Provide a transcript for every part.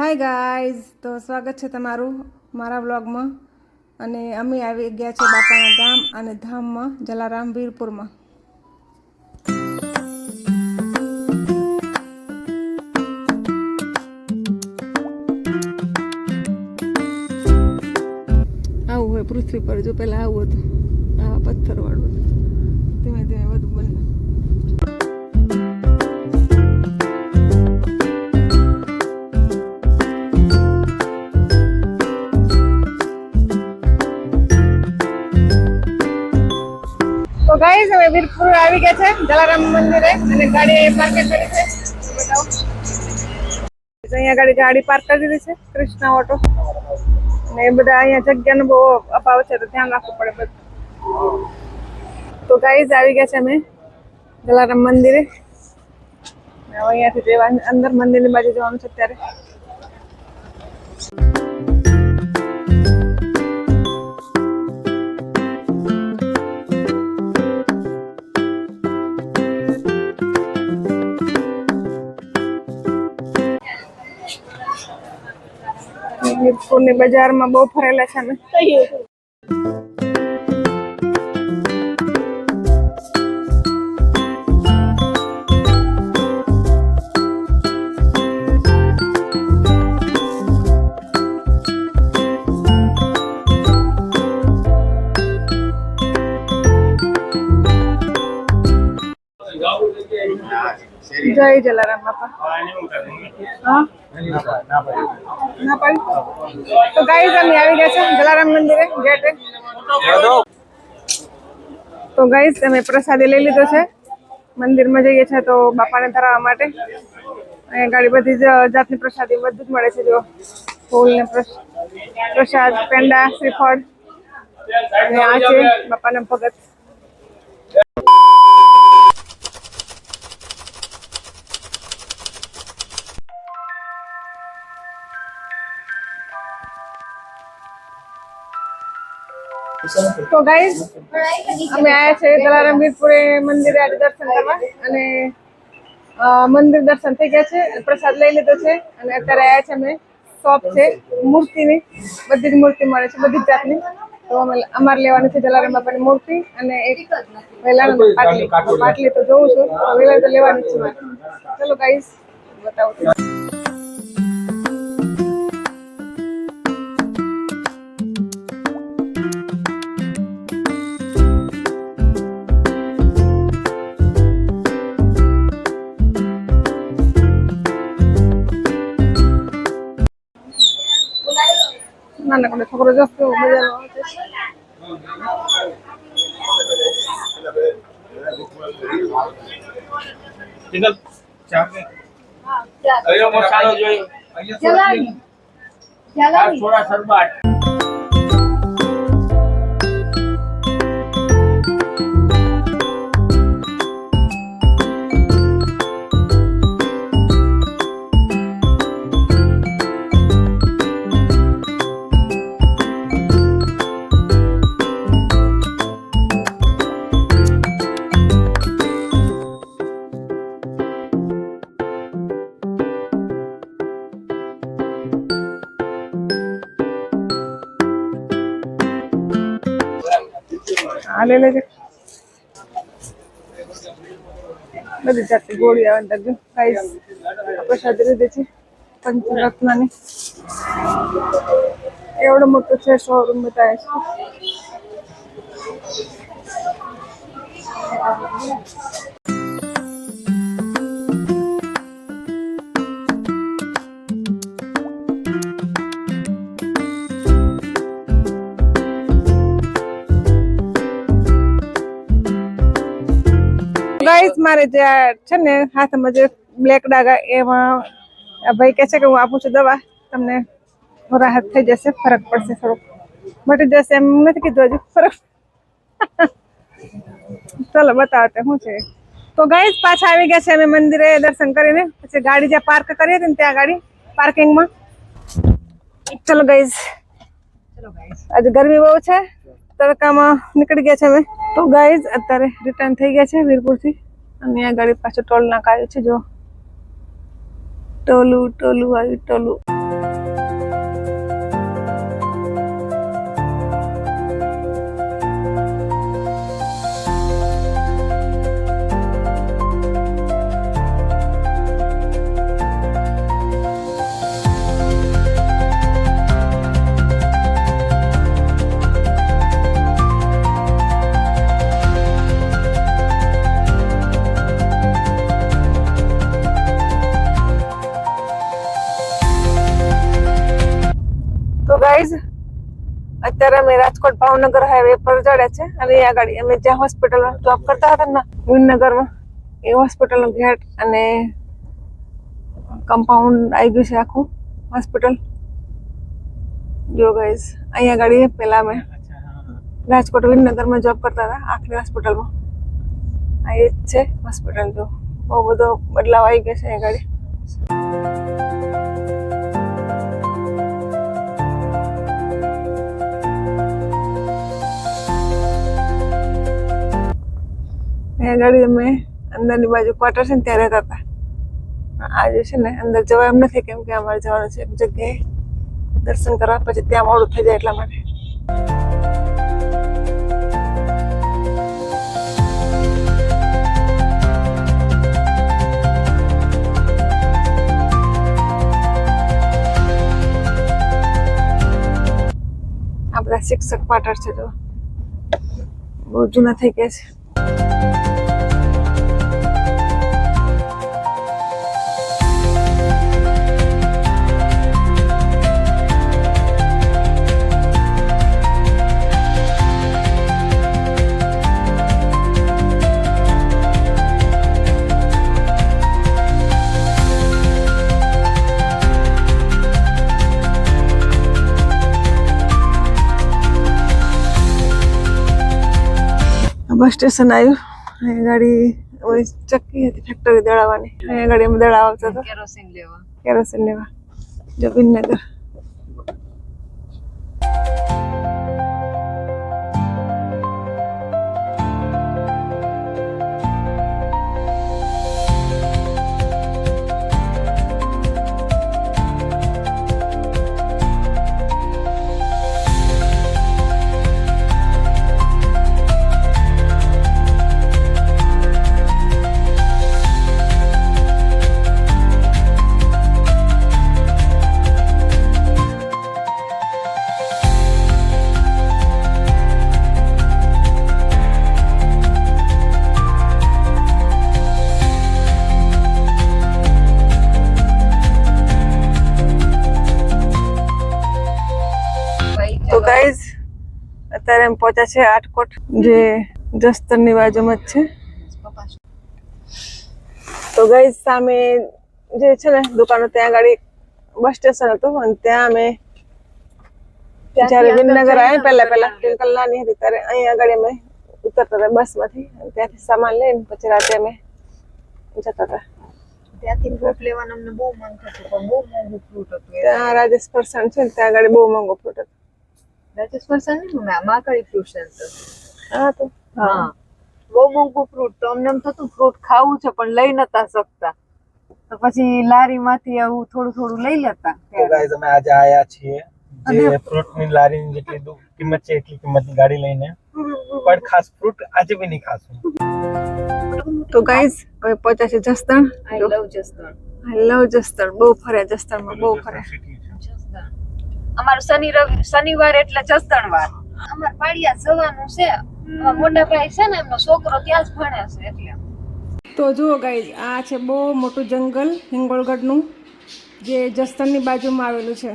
Hi guys તો સ્વાગત છે તમારું મારા વ્લોગમાં. અને અમે આવી ગયા છે બાપાના ગામ અને ધામમાં, જલારામ વીરપુરમાં. આવું હોય પૃથ્વી પર, જો પહેલાં આવું હતું. આવા પથ્થરવાળું ધીમે ધીમે બધું બન્યું. વીરપુર આવી ગયા છે, જલારામ મંદિરે અને ગાડી પાર્ક કરી છે. અહીંયા ગાડી ગાડી પાર્ક કરી દીધી છે, કૃષ્ણા ઓટો ને એ બધા અહીંયા જગ્યાનો બહુ અભાવ છે, તો ધ્યાન રાખવું પડે બધું. તો ગાઈઝ આવી ગયા છે અમે, જલારામ મંદિરે. અહીંયાથી જેવા અંદર મંદિરની બાજુ જવાનું છે અત્યારે. બજારમાં બહુ ફરેલા છે અમે જય જલારામ બાપા. ના પાડી? તો ગાઈઝ અમે આવી ગયા છે જલારામ મંદિરે, ગેટે તો ગાઈઝ અમે પ્રસાદી લઈ લીધો છે. મંદિરમાં જઈએ છીએ તો બાપાને ધરાવવા માટે. અહીંયા ગાડી બધી જ જાતની પ્રસાદી બધું જ મળે છે, જો. ફૂલ ને પ્રસાદ, પેંડા, શ્રીફળ. અને આ છે બાપાના ભગત. તો ગાઈઝ અમે આયા છે દલારામ વીરપુરે મંદિરે આજે દર્શન કરવા અને મંદિર દર્શન થઈ ગયા છે પ્રસાદ લઈ લીધો છે અને અત્યારે આયા છે અમે. શોપ છે મૂર્તિની બધી જ મૂર્તિ મળે છે બધી જ જાતની. તો અમે અમારે લેવાની છે જલારામ બાપાની મૂર્તિ અને એક વેલાની પાટલી. પાટલી તો જોઉં છું વેલા તો લેવાની છે મારે. ચલો ગાઈઝ બતાવો. ટિકલ ચા અયો મસાલો જોઈ આ થોડા સરબાટ આ લઈ લેજે બધી જાતની ગોળી આવે અંદર જો ગાઈસ પ્રસાદ લીધે છે પંચરત્નની એવડો મોટો છે મારે જે છે ને હાથમાં જે બ્લેક ડાઘા એમાં ભાઈ કહે છે કે હું આપું છું દવા, તમને રાહત થઈ જશે, ફરક પડશે થોડુંક. મટી જશે એમ નથી કીધું હજુ, ફરક. ચલો બતાવો તે શું છે. તો ગઈ પાછા આવી ગયા છે અમે મંદિરે દર્શન કરીને. પછી ગાડી જ્યાં પાર્ક કરી હતી ને ત્યાં ગાડી પાર્કિંગમાં ચલો ગાઈસ આજે ગરમી બહુ છે. તડકામાં નીકળી ગયા છે અમે. તો ગાઈઝ અત્યારે રિટર્ન થઈ ગયા છે વીરપુરથી. અને આ ગાડી પાછું ટોલ નાકા આવ્યું છે જો. ટોલું ટોલું આવ્યું ટોલું. ગાઈઝ અત્યારે અમે રાજકોટ ભાવનગર હાઈવે પર ચડ્યા છે. અને અહીંયા આગળ અમે જ્યાં હોસ્પિટલ જોબ કરતા હતા ને, વિનનગરમાં, એ હોસ્પિટલનો ગેટ અને કમ્પાઉન્ડ આવી ગયું છે આખું હોસ્પિટલ જો ગાઈઝ અહીંયા આગળ પેલા અમે રાજકોટ વિનનગરમાં જોબ કરતા હતા, આખરી હોસ્પિટલમાં આ એ જ છે હોસ્પિટલ જો. બહુ બધો બદલાવ આવી ગયો છે અહીંયા આગળ. અહીંયા ગાડી અમે અંદરની બાજુ ક્વાર્ટર છે ને ત્યાં રહેતા હતા આજે છે ને અંદર જવા એમ નથી કેમ કે અમારે જવાનું છે એક જગ્યાએ. દર્શન કરવા પછી ત્યાં મોડું થઈ જાય એટલા માટે. આ બધા શિક્ષક ક્વાર્ટર છે જો. બહુ જૂના થઈ ગયા છે. બસ સ્ટેશન આવ્યું. અહીંયા ગાડી ચક્કી હતી ફેક્ટરી દળાવવાની. અહીંયા ગાડી અમે દળાવ આવતા હતા. કેરોસીન લેવા. કેરોસીન લેવા. જો ગાઈઝ અત્યારે એમ પહોંચ્યા છે આટકોટ જે જસ્તરની બાજુમાં જ છે. તો ગાઈઝ સામે જે છે ને દુકાનો ત્યાં ગાડી બસ સ્ટેશન હતું અને ત્યાં અમે જ્યારે વિનનગર આવ્યા પહેલા પહેલા ટ્વિંકલ નાની હતી ત્યારે અહીં આગળ અમે ઉતરતા હતા બસમાંથી ત્યાંથી સામાન લઈને પછી રાતે અમે જતા હતા. ત્યાંથી ફ્રૂટ લેવાનું અમને બહુ મન થતું પણ બહુ મોંઘું ફ્રૂટ હતું ત્યાં રાજેશ ફરસાણ છે ત્યાં આગળ બહુ મોંઘો ફ્રૂટ હતો. ફ્રૂટ સેન્ટર હા તો હા. બહુ મોંઘું ફ્રૂટ તો અમને એમ થતું ફ્રૂટ ખાવું છે પણ લઈ નતા શકતા. તો પછી લારીમાંથી આવું થોડું થોડું લઈ લેતા તો ગાઈઝ અમે આજે આયા છીએ. જે ફ્રૂટની લારીની જેટલી કિંમત છે એટલી કિંમતની ગાડી લઈને. પણ ખાસ ફ્રૂટ આજે બી નહીં ખાશું. તો ગાઈઝ હવે પહોંચ્યા છે Jasdan. I love Jasdan. I love Jasdan. બહુ ફર્યા જસદણમાં બહુ ફર્યા. અમારું શનિ રવિ શનિવાર એટલે જસદણ વાર અમાર પાડિયા જવાનું છે. મોટા ભાઈ છે ને એમનો છોકરો ત્યાં જ ભણે છે એટલે. તો જુઓ ગાઈઝ આ છે બહુ મોટું જંગલ હિંગોળગઢનું જે જસદણની બાજુમાં આવેલું છે.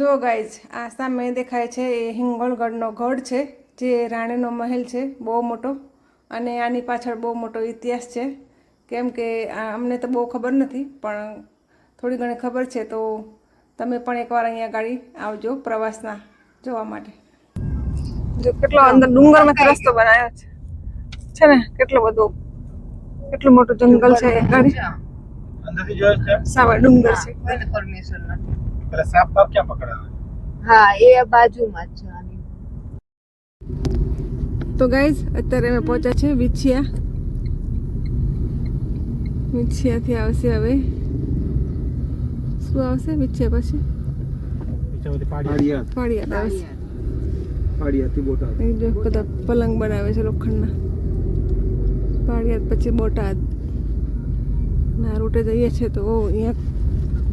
જો ગાઈઝ આ સામે દેખાય છે એ હિંગોળગઢનો ગઢ છે જે રાણીનો મહેલ છે બહુ મોટો. અને આની પાછળ બહુ મોટો ઇતિહાસ છે. કેમ કે અમને તો બહુ ખબર નથી પણ થોડી ઘણી ખબર છે તો તમે પણ એકવાર અહીંયા ગાડી આવજો પ્રવાસના જોવા માટે. જો કેટલો અંદર ડુંગરમાંથી રસ્તો બનાવ્યો છે. છે ને કેટલો બધો કેટલું મોટું જંગલ છે ગાડી. અંદરથી જોયો છે? સામે ડુંગર છે. પેલા સાપ બાપ ક્યાં પકડાવે? હા એ બાજુમાં જ છે આની. તો ગાઈઝ અત્યારે અમે પહોંચ્યા છે વિછિયા. વિછિયાથી આવશે હવે. શું આવશે? વિછિયા પછી? પાડિયા પાડિયાદ આવશે પાડિયાથી બોટાદ જો બધા પલંગ બનાવે છે લોખંડના. પાડિયાદ પછી બોટાદ. ના રૂટે જઈએ છીએ તો ઓ અહીંયા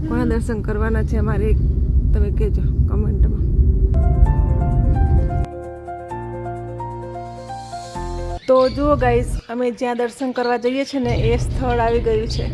કોના દર્શન કરવાના છે અમારે તમે કહેજો કમેન્ટમાં. તો જુઓ ગાઈઝ અમે જ્યાં દર્શન કરવા જઈએ છીએ ને એ સ્થળ આવી ગયું છે.